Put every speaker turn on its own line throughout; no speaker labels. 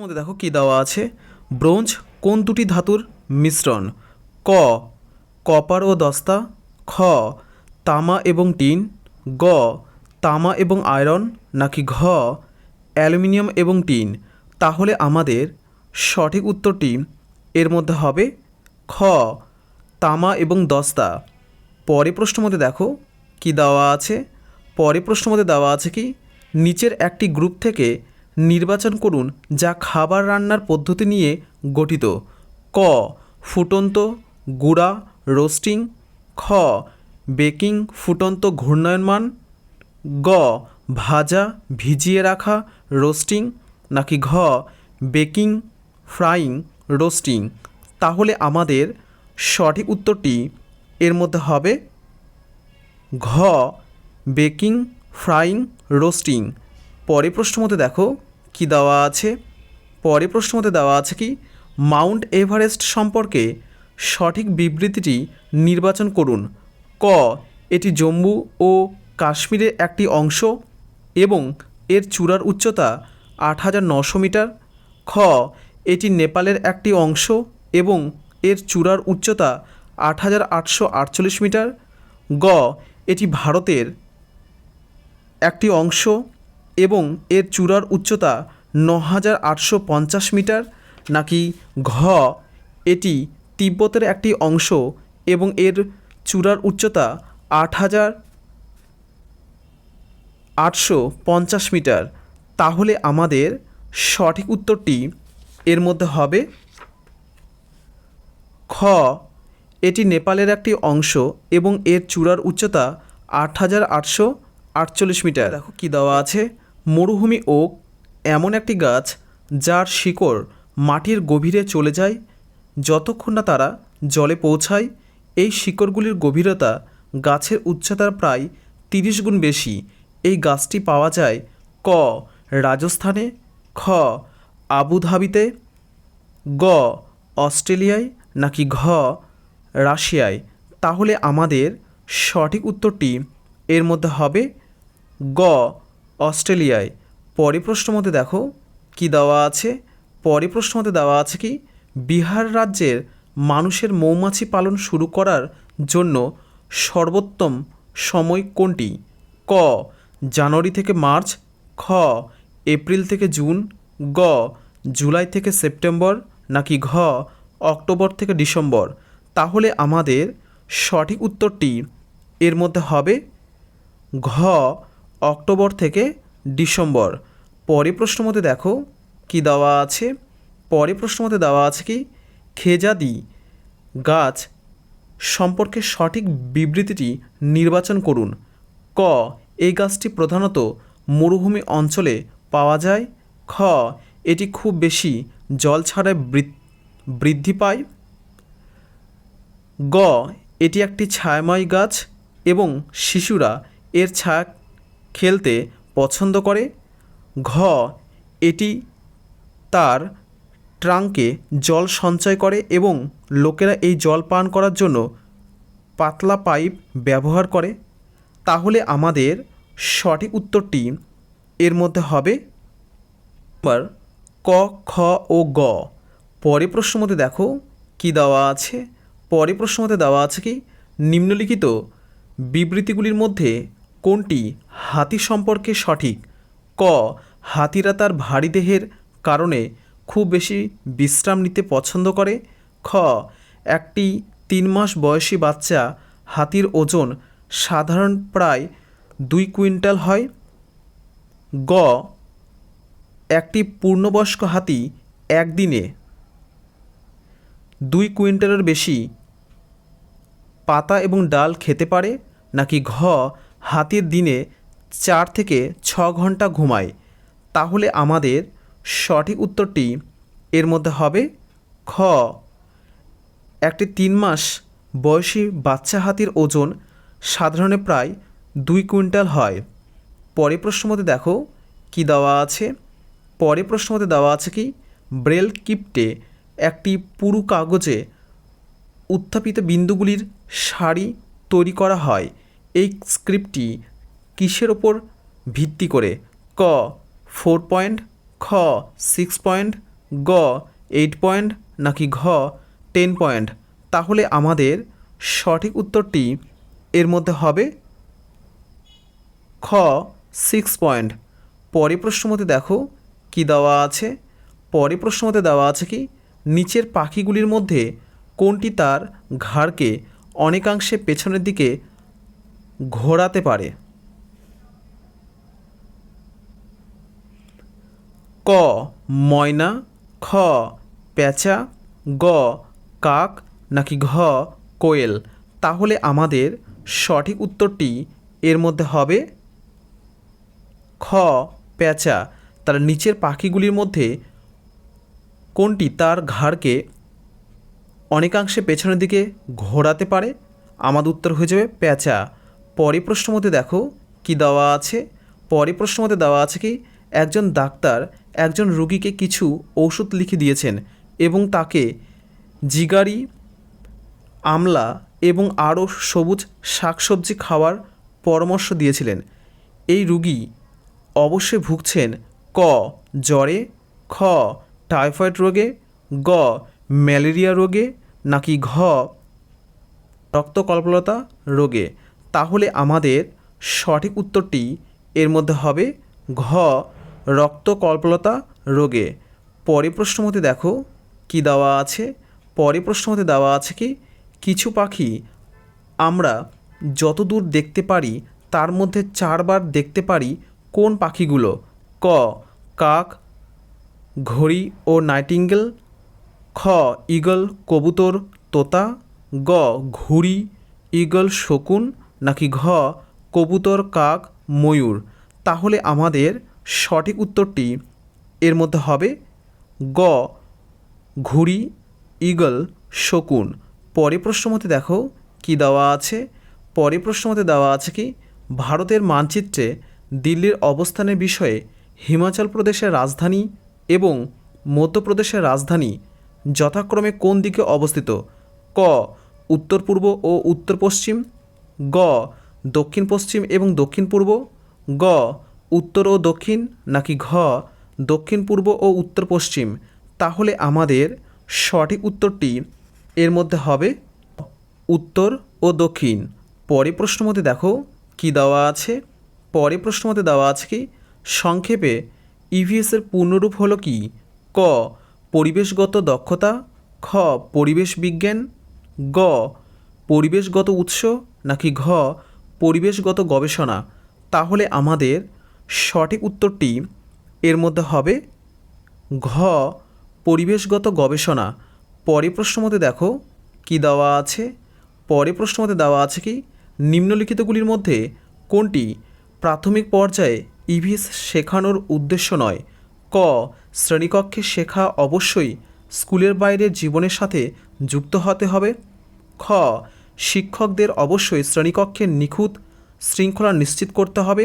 মধ্যে দেখো কি দেওয়া আছে? ব্রোঞ্জ কোন দুটি ধাতুর মিশ্রণ? ক, কপার ও দস্তা। খ, তামা এবং টিন। গ, তামা এবং আয়রন নাকি ঘ, অ্যালুমিনিয়াম এবং টিন। তাহলে আমাদের সঠিক উত্তরটি এর মধ্যে হবে খ, তামা এবং দস্তা। পরে প্রশ্ন মধ্যে দেখো কি দেওয়া আছে? পরে প্রশ্ন মধ্যে দেওয়া আছে কি? নিচের একটি গ্রুপ থেকে নির্বাচন করুন যা খাবার রান্নার পদ্ধতি নিয়ে গঠিত। ক, ফুটন্ত গুঁড়া রোস্টিং। খ, বেকিং ফুটন্ত ঘূর্ণায়মান। গ, ভাজা ভিজিয়ে রাখা রোস্টিং নাকি ঘ, বেকিং ফ্রাইং রোস্টিং। তাহলে আমাদের সঠিক উত্তরটি এর মধ্যে হবে ঘ, বেকিং ফ্রাইং রোস্টিং। পরে প্রশ্ন মতে দেখো, কি দেওয়া আছে? পরে প্রশ্ন মতে দেওয়া আছে কি, মাউন্ট এভারেস্ট সম্পর্কে সঠিক বিবৃতিটি নির্বাচন করুন। ক, এটি জম্মু ও কাশ্মীরের একটি অংশ এবং এর চূড়ার উচ্চতা আট হাজার নশো মিটার। খ, এটি নেপালের একটি অংশ এবং এর চূড়ার উচ্চতা আট হাজার আটশো আটচল্লিশ মিটার। গ, এটি ভারতের একটি অংশ এবং এর চূড়ার উচ্চতা ন হাজার আটশো পঞ্চাশ মিটার, নাকি ঘ, এটি তিব্বতের একটি অংশ এবং এর চূড়ার উচ্চতা আট হাজার আটশো পঞ্চাশ মিটার। তাহলে আমাদের সঠিক উত্তরটি এর মধ্যে হবে খ, এটি নেপালের একটি অংশ এবং এর চূড়ার উচ্চতা আট হাজার আটশো আটচল্লিশ মিটার। দেখো কী দেওয়া আছে। মরুভূমি ওক এমন একটি গাছ যার শিকড় মাটির গভীরে চলে যায়। যতক্ষণ না তারা জলে পৌঁছায়, এই শিকড়গুলির গভীরতা গাছের উচ্চতার প্রায় তিরিশ গুণ বেশি। এই গাছটি পাওয়া যায় ক রাজস্থানে, খ আবুধাবিতে, গ অস্ট্রেলিয়ায় নাকি ঘ রাশিয়ায়। তাহলে আমাদের সঠিক উত্তরটি এর মধ্যে হবে গ, অস্ট্রেলিয়ায় পরে প্রশ্ন মতে দেখো কি দেওয়া আছে? পরে প্রশ্ন মতে দেওয়া আছে কি, বিহার রাজ্যের মানুষের মৌমাছি পালন শুরু করার জন্য সর্বোত্তম সময় কোনটি? ক, জানুয়ারি থেকে মার্চ, খ, এপ্রিল থেকে জুন, গ, জুলাই থেকে সেপ্টেম্বর, নাকি ঘ, অক্টোবর থেকে ডিসেম্বর? তাহলে আমাদের সঠিক উত্তরটি এর মধ্যে হবে ঘ অক্টোবর থেকে ডিসেম্বর। পরে প্রশ্ন মতে দেখো, কি দেওয়া আছে? পরে প্রশ্ন মতে দেওয়া আছে কি, খেজাদি গাছ সম্পর্কে সঠিক বিবৃতিটি নির্বাচন করুন। ক, এই গাছটি প্রধানত মরুভূমি অঞ্চলে পাওয়া যায়। খ, এটি খুব বেশি জল ছাড়ায় বৃদ্ধি পায়। গ, এটি একটি ছায়াময় গাছ এবং শিশুরা এর ছায়া খেলতে পছন্দ করে। ঘ, এটি তার ট্রাঙ্কে জল সঞ্চয় করে এবং লোকেরা এই জল পান করার জন্য পাতলা পাইপ ব্যবহার করে। তাহলে আমাদের সঠিক উত্তরটি এর মধ্যে হবে এবার ক, খ ও গ। পরে প্রশ্ন মধ্যে দেখো কি দেওয়া আছে। পরে প্রশ্ন মধ্যে দেওয়া আছে কি? নিম্নলিখিত বিবৃতিগুলির মধ্যে কোনটি হাতি সম্পর্কে সঠিক? ক, হাতিরা তার ভারী দেহের কারণে খুব বেশি বিশ্রাম নিতে পছন্দ করে। খ, একটি তিন মাস বয়সী বাচ্চা হাতির ওজন সাধারণ প্রায় দুই কুইন্টাল হয়। গ, একটি পূর্ণবয়স্ক হাতি একদিনে দুই কুইন্টালের বেশি পাতা এবং ডাল খেতে পারে, নাকি ঘ হাতির দিনে চার থেকে ছ ঘণ্টা ঘুমায়। তাহলে আমাদের সঠিক উত্তরটি এর মধ্যে হবে খ। একটি তিন মাস বয়সী বাচ্চা হাতির ওজন সাধারণে প্রায় দুই কুইন্টাল হয়। পরে প্রশ্ন মতে দেখো কি দেওয়া আছে। পরে প্রশ্ন মতে দেওয়া আছে কি, ব্রেল কিপ্টে একটি পুরু কাগজে উত্থাপিত বিন্দুগুলির সারি তৈরি করা হয়। এই স্ক্রিপ্টটি কিসের ওপর ভিত্তি করে? ক, ফোর পয়েন্ট, খ, সিক্স পয়েন্ট, গ, এইট পয়েন্ট নাকি ঘ, টেন পয়েন্ট? তাহলে আমাদের সঠিক উত্তরটি এর মধ্যে হবে খ, সিক্স পয়েন্ট। পরে প্রশ্ন মতে দেখো কি দেওয়া আছে? পরে প্রশ্ন মতে দেওয়া আছে কি, নিচের পাখিগুলির মধ্যে কোনটি তার ঘাড়কে অনেকাংশে পেছনের দিকে ঘোরাতে পারে। ক, ময়না, খ পেঁচা গ, কাক, নাকি ঘ, কোয়েল। তাহলে আমাদের সঠিক উত্তরটি এর মধ্যে হবে খ পেঁচা তার নিচের পাখিগুলির মধ্যে কোনটি তার ঘাড়কে অনেকাংশে পেছনের দিকে ঘোরাতে পারে? আমাদের উত্তর হয়ে যাবে পেঁচা পরে প্রশ্ন মধ্যে দেখো, কি দেওয়া আছে? পরে প্রশ্ন মধ্যে দেওয়া আছে কি, একজন ডাক্তার একজন রুগীকে কিছু ওষুধ লিখে দিয়েছেন এবং তাকে জিগারি, আমলা এবং আরও সবুজ শাকসবজি খাওয়ার পরামর্শ দিয়েছিলেন। এই রুগী অবশ্যই ভুগছেন ক, জ্বরে, খ, টাইফয়েড রোগে, গ, ম্যালেরিয়া রোগে নাকি ঘ, রক্তকল্পলতা রোগে। তাহলে আমাদের সঠিক উত্তরটি এর মধ্যে হবে ঘ, রক্তকল্পলতা রোগে। পরে প্রশ্ন মতে দেখো কি দেওয়া আছে? পরে প্রশ্ন মতে দেওয়া আছে কি, কিছু পাখি আমরা যত দূর দেখতে পারি, তার মধ্যে চারবার দেখতে পারি কোন পাখিগুলো। ক, কাক, ঘড়ি ও নাইটিঙ্গেল। খ, ইগল, কবুতর, তোতা। গ, ঘুড়ি, ইগল, শকুন নাকি ঘ, কবুতর, কাক, ময়ূর? তাহলে আমাদের সঠিক উত্তরটি এর মধ্যে হবে গ, ঘুড়ি ইগল শকুন। পরে প্রশ্ন মতে দেখো কি দেওয়া আছে? পরে প্রশ্ন মতে দেওয়া আছে কি, ভারতের মানচিত্রে দিল্লির অবস্থানের বিষয়ে হিমাচল প্রদেশের রাজধানী এবং মধ্যপ্রদেশের রাজধানী যথাক্রমে কোন দিকে অবস্থিত? ক উত্তর পূর্ব ও উত্তর পশ্চিম গ, দক্ষিণ পশ্চিম এবং দক্ষিণ পূর্ব। গ, উত্তর ও দক্ষিণ নাকি ঘ, দক্ষিণ পূর্ব ও উত্তর পশ্চিম। তাহলে আমাদের সঠিক উত্তরটি এর মধ্যে হবে উত্তর ও দক্ষিণ। পরে প্রশ্ন মতে দেখো কি দেওয়া আছে। পরে প্রশ্ন মতে দেওয়া আছে কি, সংক্ষেপে ইভিএসের পূর্ণরূপ হলো কি? ক, পরিবেশগত দক্ষতা। খ, পরিবেশ বিজ্ঞান। গ, পরিবেশগত উৎস। নাকি ঘ, পরিবেশগত গবেষণা? তাহলে আমাদের সঠিক উত্তরটি এর মধ্যে হবে ঘ, পরিবেশগত গবেষণা। পরে প্রশ্ন মতে দেখো কি দেওয়া আছে? পরে প্রশ্ন মতে দেওয়া আছে কি, নিম্নলিখিতগুলির মধ্যে কোনটি প্রাথমিক পর্যায়ে ইভিএস শেখানোর উদ্দেশ্য নয়? ক, শ্রেণীকক্ষে শেখা অবশ্যই স্কুলের বাইরে জীবনের সাথে যুক্ত হতে হবে। খ শিক্ষকদের অবশ্যই শ্রেণীকক্ষে নিখুঁত শৃঙ্খলা নিশ্চিত করতে হবে।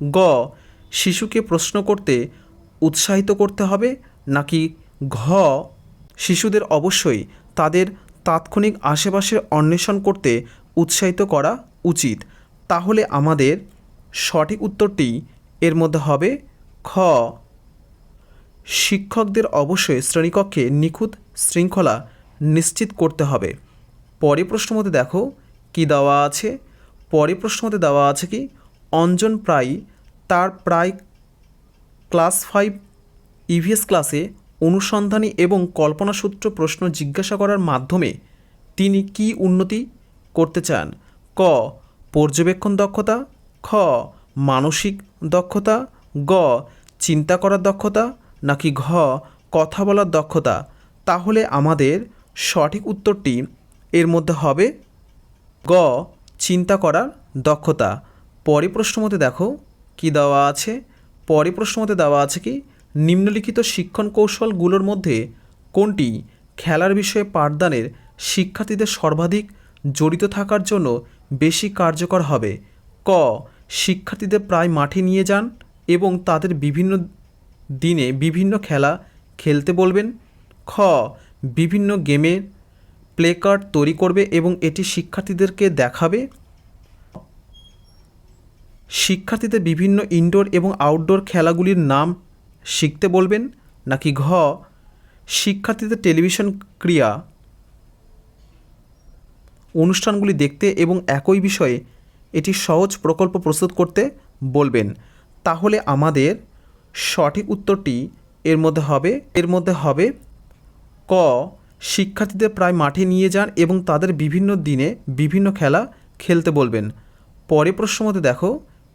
গ, শিশুকে প্রশ্ন করতে উৎসাহিত করতে হবে, নাকি ঘ, শিশুদের অবশ্যই তাদের তাৎক্ষণিক আশেপাশে অন্বেষণ করতে উৎসাহিত করা উচিত। তাহলে আমাদের সঠিক উত্তরটি এর মধ্যে হবে খ, শিক্ষকদের অবশ্যই শ্রেণীকক্ষে নিখুঁত শৃঙ্খলা নিশ্চিত করতে হবে। পরে প্রশ্ন মতে দেখো, কি দেওয়া আছে? পরে প্রশ্ন মতে দেওয়া আছে কি, অঞ্জন প্রায় তার প্রায় ক্লাস ফাইভ ইভিএস ক্লাসে অনুসন্ধানী এবং কল্পনাসূত্র প্রশ্ন জিজ্ঞাসা করার মাধ্যমে তিনি কি উন্নতি করতে চান? ক, পর্যবেক্ষণ দক্ষতা, খ, মানসিক দক্ষতা, গ, চিন্তা করার দক্ষতা, নাকি ঘ, কথা বলার দক্ষতা? তাহলে আমাদের সঠিক উত্তরটি এর মধ্যে হবে গ, চিন্তা করার দক্ষতা। পরে প্রশ্ন মতে দেখো কি দেওয়া আছে? পরে প্রশ্ন মতে দেওয়া আছে কি, নিম্নলিখিত শিক্ষণ কৌশলগুলোর মধ্যে কোনটি খেলার বিষয়ে পাঠদানের শিক্ষার্থীদের সর্বাধিক জড়িত থাকার জন্য বেশি কার্যকর হবে? ক, শিক্ষার্থীদের প্রায় মাঠে নিয়ে যান এবং তাদের বিভিন্ন দিনে বিভিন্ন খেলা খেলতে বলবেন। খ, বিভিন্ন গেমের প্লে কার্ড তৈরি করবে এবং এটি শিক্ষার্থীদেরকে দেখাবে। শিক্ষার্থীদের বিভিন্ন ইনডোর এবং আউটডোর খেলাগুলির নাম শিখতে বলবেন, নাকি ঘ, শিক্ষার্থীদের টেলিভিশন ক্রিয়া, অনুষ্ঠানগুলি দেখতে এবং একই বিষয়ে এটি সহজ প্রকল্প প্রস্তুত করতে বলবেন। তাহলে আমাদের সঠিক উত্তরটি এর মধ্যে হবে, এর মধ্যে হবে ক শিক্ষার্থীদের প্রায় মাঠে নিয়ে যান এবং তাদের বিভিন্ন দিনে বিভিন্ন খেলা খেলতে বলবেন। পরে প্রশ্ন মতে দেখো,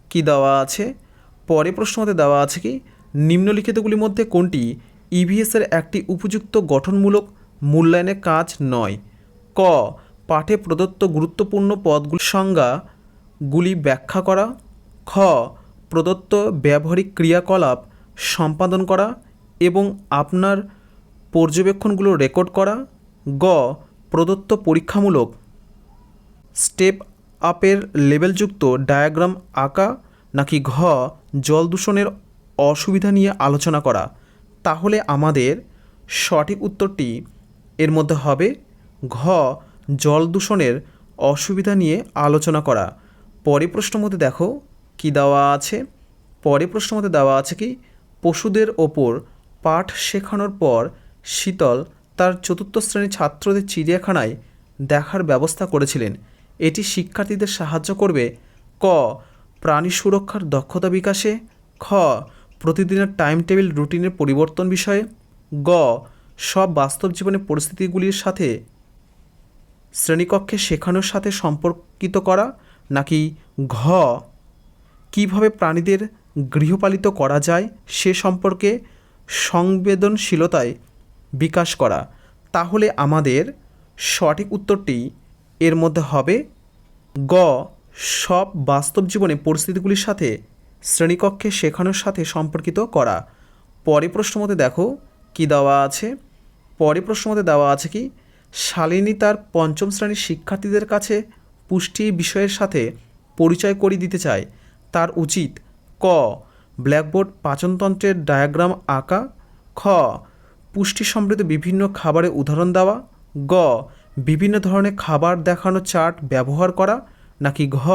কি দেওয়া আছে? পরে প্রশ্ন মতে দেওয়া আছে কি, নিম্নলিখিতগুলির মধ্যে কোনটি ইভিএসের একটি উপযুক্ত গঠনমূলক মূল্যায়নের কাজ নয়? ক, পাঠে প্রদত্ত গুরুত্বপূর্ণ পদগুলির সংজ্ঞাগুলি ব্যাখ্যা করা। খ, প্রদত্ত ব্যবহারিক ক্রিয়াকলাপ সম্পাদন করা এবং আপনার পর্যবেক্ষণগুলো রেকর্ড করা। গ, প্রদত্ত পরীক্ষামূলক স্টেপ আপের লেবেলযুক্ত ডায়াগ্রাম আঁকা নাকি ঘ, জল দূষণের অসুবিধা নিয়ে আলোচনা করা। তাহলে আমাদের সঠিক উত্তরটি এর মধ্যে হবে ঘ, জল দূষণের অসুবিধা নিয়ে আলোচনা করা। পরে প্রশ্ন মধ্যে দেখো কি দেওয়া আছে। পরে প্রশ্ন মধ্যে দেওয়া আছে কি, পশুদের ওপর পাঠ শেখানোর পর শীতল তার চতুর্থ শ্রেণির ছাত্রদের চিড়িয়াখানায় দেখার ব্যবস্থা করেছিলেন। এটি শিক্ষার্থীদের সাহায্য করবে। ক, প্রাণী সুরক্ষার দক্ষতা বিকাশে। খ, প্রতিদিনের টাইম টেবিল রুটিনের পরিবর্তন বিষয়ে। গ, সব বাস্তব জীবনের পরিস্থিতিগুলির সাথে শ্রেণীকক্ষে শেখানোর সাথে সম্পর্কিত করা নাকি ঘ, কীভাবে প্রাণীদের গৃহপালিত করা যায় সে সম্পর্কে সংবেদনশীলতায় বিকাশ করা। তাহলে আমাদের সঠিক উত্তরটি এর মধ্যে হবে গ। সব বাস্তব জীবনে পরিস্থিতিগুলির সাথে শ্রেণীকক্ষে শেখানোর সাথে সম্পর্কিত করা। পরে প্রশ্ন মতে দেখো কি দেওয়া আছে। পরে প্রশ্ন মতে দেওয়া আছে কি, শালিনী তার পঞ্চম শ্রেণির শিক্ষার্থীদের কাছে পুষ্টি বিষয়ের সাথে পরিচয় করিয়ে দিতে চায়। তার উচিত ক, ব্ল্যাকবোর্ড পাচনতন্ত্রের ডায়াগ্রাম আঁকা। খ পুষ্টি সমৃদ্ধ বিভিন্ন খাবারের উদাহরণ দেওয়া। গ, বিভিন্ন ধরনের খাবার দেখানো চার্ট ব্যবহার করা। নাকি ঘ,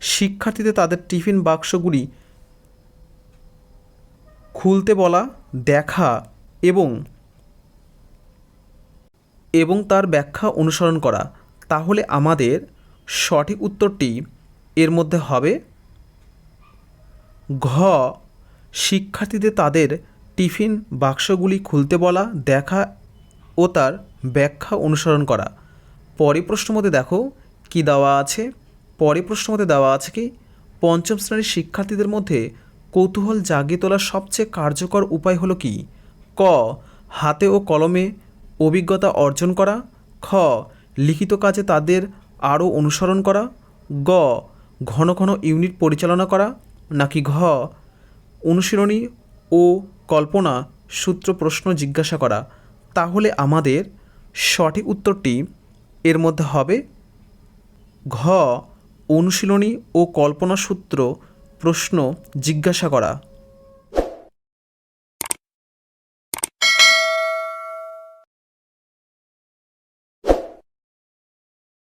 শিক্ষার্থীদের তাদের টিফিন বাক্সগুলি খুলতে বলা, দেখা এবং এবং তার ব্যাখ্যা অনুসরণ করা। তাহলে আমাদের সঠিক উত্তরটি এর মধ্যে হবে। ঘ, শিক্ষার্থীদের তাদের টিফিন বাক্সগুলি খুলতে বলা, দেখা ও তার ব্যাখ্যা অনুসরণ করা। পরে প্রশ্ন মধ্যে দেখো, কি দেওয়া আছে? পরে প্রশ্ন মধ্যে দেওয়া আছে কি, পঞ্চম শ্রেণির শিক্ষার্থীদের মধ্যে কৌতূহল জাগিয়ে তোলার সবচেয়ে কার্যকর উপায় হলো কি? ক, হাতে ও কলমে অভিজ্ঞতা অর্জন করা। খ, লিখিত কাজে তাদের আরও অনুসরণ করা। গ, ঘন ঘন ইউনিট পরিচালনা করা। নাকি ঘ, অনুশীলনী ও কল্পনা, সূত্র, প্রশ্ন জিজ্ঞাসা করা, তাহলে আমাদের সঠিক উত্তরটি এর মধ্যে হবে ঘ, অনুশীলনী ও কল্পনা সূত্র, প্রশ্ন জিজ্ঞাসা করা।